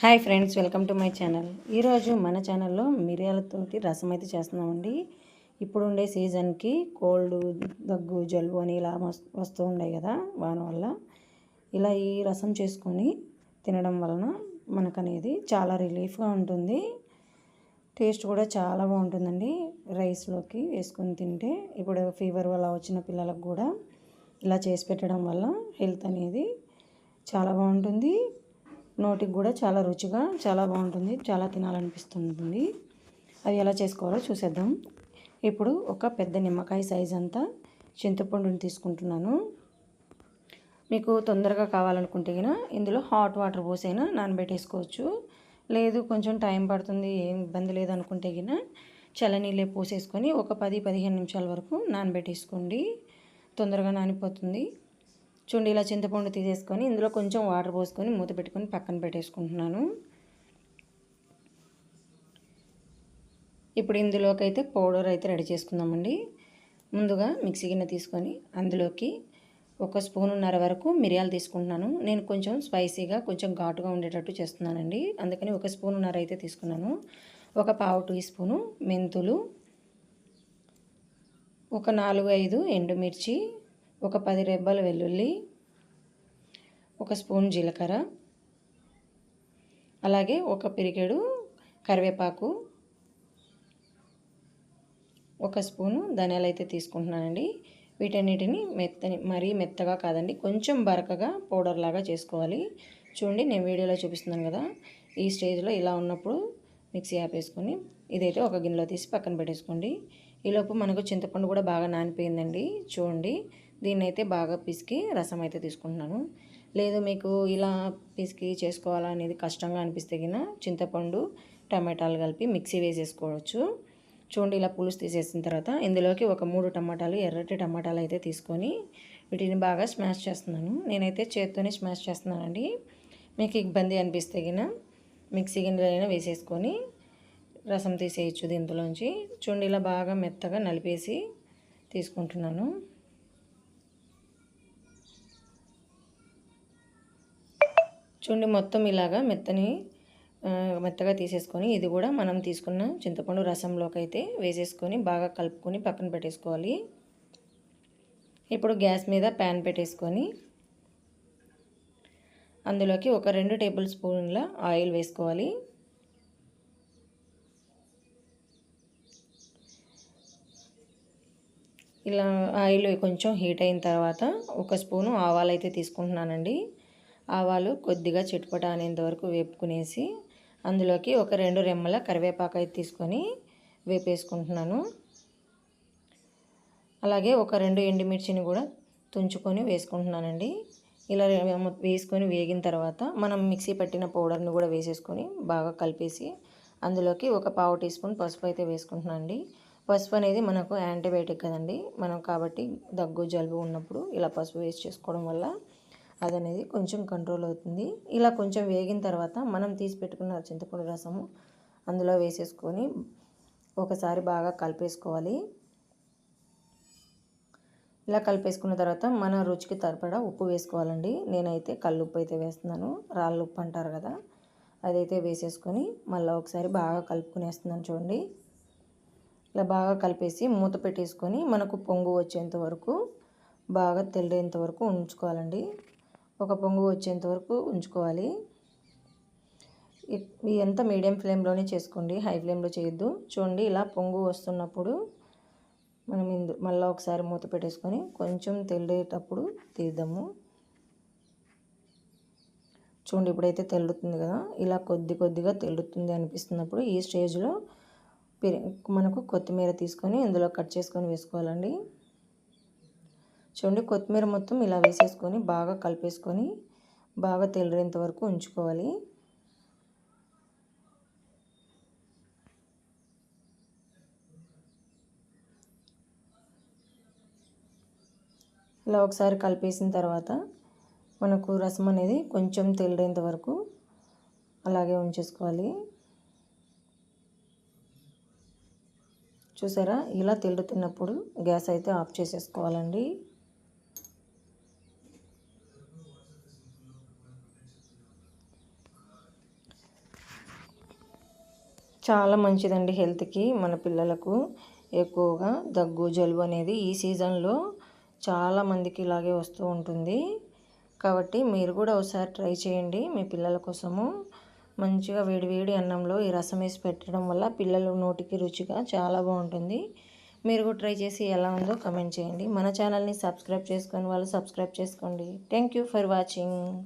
Hi friends welcome to my channel. ఈరోజు మన ఛానల్లో మిరియాలతోటి రసం అయితే చేస్తున్నామండి. ఇప్పుడు ఉండే సీజన్కి కోల్డ్ దగ్గు జలుబు అని ఇలా వస్తూ ఉన్నాయి కదా వాన వల్ల. ఇలా ఈ రసం చేసుకొని తినడం వలన మనకనేది చాలా రిలీఫ్గా ఉంటుంది. టేస్ట్ కూడా చాలా బాగుంటుందండి రైస్లోకి వేసుకొని తింటే. ఇప్పుడు ఫీవర్ వల్ల వచ్చిన పిల్లలకు కూడా ఇలా చేసి పెట్టడం వల్ల హెల్త్ అనేది చాలా బాగుంటుంది. నోటికి కూడా చాలా రుచిగా చాలా బాగుంటుంది చాలా తినాలనిపిస్తుంది అవి ఎలా చేసుకోవాలో చూసేద్దాం. ఇప్పుడు ఒక పెద్ద నిమ్మకాయ సైజ్ అంతా చింతపండుని తీసుకుంటున్నాను. మీకు తొందరగా కావాలనుకుంటే ఇందులో హాట్ వాటర్ పోసైనా నానబెట్టేసుకోవచ్చు. లేదు కొంచెం టైం పడుతుంది ఏం ఇబ్బంది లేదు అనుకుంటే గిన చల్లనీళ్ళే పోసేసుకొని ఒక పది పదిహేను నిమిషాల వరకు నానబెట్టేసుకోండి. తొందరగా నానిపోతుంది. చూడండి ఇలా చింతపండు తీసేసుకొని ఇందులో కొంచెం వాటర్ పోసుకొని మూత పెట్టుకొని పక్కన పెట్టేసుకుంటున్నాను. ఇప్పుడు ఇందులోకి అయితే పౌడర్ అయితే రెడీ చేసుకుందామండి. ముందుగా మిక్సీ గిన్నె తీసుకొని అందులోకి ఒక స్పూనున్నర వరకు మిరియాలు తీసుకుంటున్నాను. నేను కొంచెం స్పైసీగా కొంచెం ఘాటుగా ఉండేటట్టు చేస్తున్నానండి. అందుకని ఒక స్పూనున్నర అయితే తీసుకున్నాను. ఒక పావు టీ స్పూను మెంతులు ఒక నాలుగు ఐదు ఎండుమిర్చి ఒక పది రెబ్బల వెల్లుల్లి ఒక స్పూన్ జీలకర్ర అలాగే ఒక పిరికెడు కరివేపాకు ఒక స్పూను ధనియాలు అయితే తీసుకుంటున్నానండి. వీటన్నిటిని మెత్తని మరీ మెత్తగా కాదండి కొంచెం బరకగా పౌడర్ లాగా చేసుకోవాలి. చూడండి నేను వీడియోలో చూపిస్తున్నాను కదా ఈ స్టేజ్లో ఇలా ఉన్నప్పుడు మిక్సీ ఆపేసుకొని ఇదైతే ఒక గిన్నెలో తీసి పక్కన పెట్టేసుకోండి. ఈలోపు మనకు చింతపండు కూడా బాగా నానిపోయిందండి చూడండి. దీన్ని అయితే బాగా పిసికి రసం అయితే తీసుకుంటున్నాను. లేదు మీకు ఇలా పిసికి చేసుకోవాలనేది కష్టంగా అనిపిస్తే గిన చింతపండు టమాటాలు కలిపి మిక్సీ వేసేసుకోవచ్చు. చూడండి ఇలా పులుసు తీసేసిన తర్వాత ఇందులోకి ఒక మూడు టమాటాలు ఎర్రటి టమాటాలు అయితే తీసుకొని వీటిని బాగా స్మాష్ చేస్తున్నాను. నేనైతే చేత్తోనే స్మాష్ చేస్తున్నానండి. మీకు ఇబ్బంది అనిపిస్తే గిన మిక్సీ గిన్నెలైనా వేసేసుకొని రసం తీసేయచ్చు దీంట్లోంచి. చూడండి ఇలా బాగా మెత్తగా నలిపేసి తీసుకుంటున్నాను. చూడండి మొత్తం ఇలాగా మెత్తని మెత్తగా తీసేసుకొని ఇది కూడా మనం తీసుకున్న చింతపండు రసంలోకి అయితే వేసేసుకొని బాగా కలుపుకొని పక్కన పెట్టేసుకోవాలి. ఇప్పుడు గ్యాస్ మీద ప్యాన్ పెట్టేసుకొని అందులోకి ఒక రెండు టేబుల్ స్పూన్ల ఆయిల్ వేసుకోవాలి. ఇలా ఆయిల్ కొంచెం హీట్ అయిన తర్వాత ఒక స్పూను ఆవాలు అయితే తీసుకుంటున్నానండి. ఆవాలు కొద్దిగా చిట్పట అనేంత వరకు వేపుకునేసి అందులోకి ఒక రెండు రెమ్మల కరివేపాకు అయితే తీసుకొని వేపేసుకుంటున్నాను. అలాగే ఒక రెండు ఎండుమిర్చిని కూడా తుంచుకొని వేసుకుంటున్నానండి. ఇలా వేసుకొని వేగిన తర్వాత మనం మిక్సీ పట్టిన పౌడర్ని కూడా వేసేసుకొని బాగా కలిపేసి అందులోకి ఒక పావు టీ స్పూన్ పసుపు అయితే వేసుకుంటున్నాను అండి పసుపు అనేది మనకు యాంటీబయాటిక్ కదండి. మనం కాబట్టి దగ్గు జలుబు ఉన్నప్పుడు ఇలా పసుపు వేసి చేసుకోవడం వల్ల అది అనేది కొంచెం కంట్రోల్ అవుతుంది. ఇలా కొంచెం వేగిన తర్వాత మనం తీసి పెట్టుకున్న చింతపండు రసము అందులో వేసేసుకొని ఒకసారి బాగా కలిపేసుకోవాలి. ఇలా కలిపేసుకున్న తర్వాత మన రుచికి సరిపడా ఉప్పు వేసుకోవాలండి. నేనైతే కల్లుప్పు అయితే వేస్తున్నాను. రాళ్ళు ఉప్పు అంటారు కదా అదైతే వేసేసుకొని మళ్ళీ ఒకసారి బాగా కలుపుకునేస్తున్నాను చూడండి. ఇలా బాగా కలిపేసి మూత పెట్టేసుకొని మనకు పొంగు వచ్చేంత వరకు బాగా తెల్లేంత వరకు ఉంచుకోవాలండి. ఒక పొంగు వచ్చేంత వరకు ఉంచుకోవాలి. ఇ- మీడియం ఫ్లేమ్లోనే చేసుకోండి. హై ఫ్లేమ్లో చేయొద్దు. చూడండి ఇలా పొంగు వస్తున్నప్పుడు మనం ఇందు మళ్ళీ ఒకసారి మూత పెట్టేసుకొని కొంచెం తెల్లేటప్పుడు తీద్దాము. చూడండి ఇప్పుడైతే తెల్లుతుంది కదా. ఇలా కొద్ది కొద్దిగా తెల్లుతుంది అనిపిస్తున్నప్పుడు ఈ స్టేజ్లో పెరి- మనకు కొత్తిమీర తీసుకొని ఇందులో కట్ చేసుకొని వేసుకోవాలండి. చూడండి కొత్తిమీర మొత్తం ఇలా వేసేసుకొని బాగా కలిపేసుకొని బాగా తెల్లరేంత వరకు ఉంచుకోవాలి. ఇలా ఒకసారి కలిపేసిన తర్వాత మనకు రసం అనేది కొంచెం తెల్లరేంత వరకు అలాగే ఉంచేసుకోవాలి. చూసారా? ఇలా తెల్లుతున్నప్పుడు గ్యాస్ అయితే ఆఫ్ చేసేసుకోవాలండి. చాలా మంచిదండి హెల్త్కి మన పిల్లలకు. ఎక్కువగా దగ్గు జలుబు అనేది ఈ సీజన్లో చాలా మందికి ఇలాగే వస్తూ ఉంటుంది. కాబట్టి మీరు కూడా ఒకసారి ట్రై చేయండి మీ పిల్లల కోసము. మంచిగా వేడివేడి అన్నంలో ఈ రసం వేసి పెట్టడం వల్ల పిల్లలు నోటికి రుచిగా చాలా బాగుంటుంది. మీరు కూడా ట్రై చేసి ఎలా ఉందో కమెంట్ చేయండి. మన ఛానల్ని సబ్స్క్రైబ్ చేసుకొని వాళ్ళు సబ్స్క్రైబ్ చేసుకోండి. Thank you for watching.